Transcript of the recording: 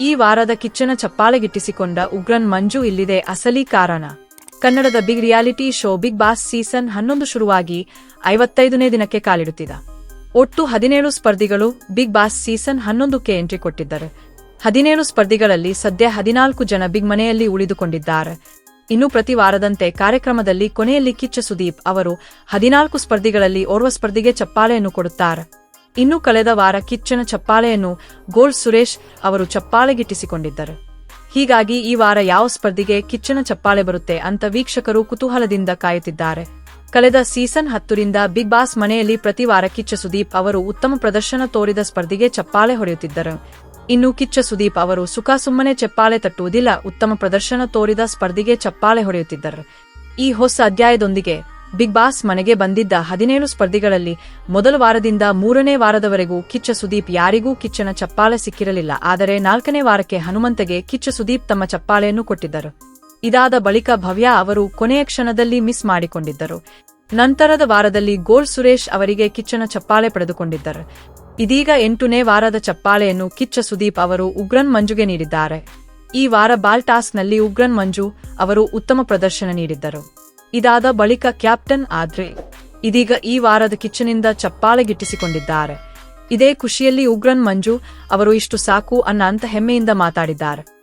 ಈ ವಾರದ ಕಿಚ್ಚನ ಚಪ್ಪಾಳೆಗಿಟ್ಟಿಸಿಕೊಂಡ ಉಗ್ರನ್ ಮಂಜು ಇಲ್ಲಿದೆ ಅಸಲಿ ಕಾರಣ. ಕನ್ನಡದ big reality show Bigg Boss season ಹನ್ನೊಂದು ಶುರುವಾಗಿ ಐವತ್ತೈದನೇ ದಿನಕ್ಕೆ ಕಾಲಿಡುತ್ತಿದ್ದ ಒಟ್ಟು ಹದಿನೇಳು ಸ್ಪರ್ಧಿಗಳು ಬಿಗ್ ಬಾಸ್ ಸೀಸನ್ ಹನ್ನೊಂದಕ್ಕೆ ಎಂಟ್ರಿ ಕೊಟ್ಟಿದ್ದಾರೆ. ಹದಿನೇಳು ಸ್ಪರ್ಧಿಗಳಲ್ಲಿ ಸದ್ಯ ಹದಿನಾಲ್ಕು ಜನ ಬಿಗ್ ಮನೆಯಲ್ಲಿ ಉಳಿದುಕೊಂಡಿದ್ದಾರೆ. ಇನ್ನು ಪ್ರತಿ ವಾರದಂತೆ ಕಾರ್ಯಕ್ರಮದಲ್ಲಿ ಕೊನೆಯಲ್ಲಿ ಕಿಚ್ಚ ಸುದೀಪ್ ಅವರು ಹದಿನಾಲ್ಕು ಸ್ಪರ್ಧಿಗಳಲ್ಲಿ ಓರ್ವ ಸ್ಪರ್ಧಿಗೆ ಚಪ್ಪಾಳೆಯನ್ನು ಕೊಡುತ್ತಾರೆ. ಇನ್ನು ಕಳೆದ ವಾರ ಕಿಚ್ಚನ ಚಪ್ಪಾಳೆಯನ್ನು ಗೋಲ್ ಸುರೇಶ್ ಅವರು ಚಪ್ಪಾಳೆಗಿಟ್ಟಿಸಿಕೊಂಡಿದ್ದರು. ಹೀಗಾಗಿ ಈ ವಾರ ಯಾವ ಸ್ಪರ್ಧಿಗೆ ಕಿಚ್ಚನ ಚಪ್ಪಾಳೆ ಬರುತ್ತೆ ಅಂತ ವೀಕ್ಷಕರು ಕುತೂಹಲದಿಂದ ಕಾಯುತ್ತಿದ್ದಾರೆ. ಕಳೆದ ಸೀಸನ್ ಹತ್ತರಿಂದ ಬಿಗ್ ಬಾಸ್ ಮನೆಯಲ್ಲಿ ಪ್ರತಿ ವಾರ ಕಿಚ್ಚ ಸುದೀಪ್ ಅವರು ಉತ್ತಮ ಪ್ರದರ್ಶನ ತೋರಿದ ಸ್ಪರ್ಧಿಗೆ ಚಪ್ಪಾಳೆ ಹೊಡೆಯುತ್ತಿದ್ದರು. ಇನ್ನು ಕಿಚ್ಚ ಸುದೀಪ್ ಅವರು ಸುಖ ಸುಮ್ಮನೆ ಚಪ್ಪಾಳೆ ತಟ್ಟುವುದಿಲ್ಲ, ಉತ್ತಮ ಪ್ರದರ್ಶನ ತೋರಿದ ಸ್ಪರ್ಧಿಗೆ ಚಪ್ಪಾಳೆ ಹೊಡೆಯುತ್ತಿದ್ದರು. ಈ ಹೊಸ ಅಧ್ಯಾಯದೊಂದಿಗೆ ಬಿಗ್ ಬಾಸ್ ಮನೆಗೆ ಬಂದಿದ್ದ ಹದಿನೇಳು ಸ್ಪರ್ಧಿಗಳಲ್ಲಿ ಮೊದಲ ವಾರದಿಂದ ಮೂರನೇ ವಾರದವರೆಗೂ ಕಿಚ್ಚ ಸುದೀಪ್ ಯಾರಿಗೂ ಕಿಚ್ಚನ ಚಪ್ಪಾಳೆ ಸಿಕ್ಕಿರಲಿಲ್ಲ. ಆದರೆ ನಾಲ್ಕನೇ ವಾರಕ್ಕೆ ಹನುಮಂತಗೆ ಕಿಚ್ಚ ಸುದೀಪ್ ತಮ್ಮ ಚಪ್ಪಾಳೆಯನ್ನು ಕೊಟ್ಟಿದ್ದರು. ಇದಾದ ಬಳಿಕ ಭವ್ಯ ಅವರು ಕೊನೆಯ ಕ್ಷಣದಲ್ಲಿ ಮಿಸ್ ಮಾಡಿಕೊಂಡಿದ್ದರು. ನಂತರದ ವಾರದಲ್ಲಿ ಗೋಲ್ ಸುರೇಶ್ ಅವರಿಗೆ ಕಿಚ್ಚನ ಚಪ್ಪಾಳೆ ಪಡೆದುಕೊಂಡಿದ್ದರು. ಇದೀಗ ಎಂಟನೇ ವಾರದ ಚಪ್ಪಾಳೆಯನ್ನು ಕಿಚ್ಚ ಸುದೀಪ್ ಅವರು ಉಗ್ರನ್ ಮಂಜುಗೆ ನೀಡಿದ್ದಾರೆ. ಈ ವಾರ ಬಾಲ್ ಟಾಸ್ಕ್ನಲ್ಲಿ ಉಗ್ರನ್ ಮಂಜು ಅವರು ಉತ್ತಮ ಪ್ರದರ್ಶನ ನೀಡಿದ್ದರು. ಇದಾದ ಬಳಿಕ ಕ್ಯಾಪ್ಟನ್ ಆದ್ರೆ ಇದೀಗ ಈ ವಾರದ ಕಿಚ್ಚನಿಂದ ಚಪ್ಪಾಳೆ ಗಿಟ್ಟಿಸಿಕೊಂಡಿದ್ದಾರೆ ಇದೇ ಖುಷಿಯಲ್ಲಿ ಉಗ್ರನ್ ಮಂಜು ಅವರು ಇಷ್ಟು ಸಾಕು ಅನ್ನ ಅಂತ ಹೆಮ್ಮೆಯಿಂದ ಮಾತಾಡಿದ್ದಾರೆ.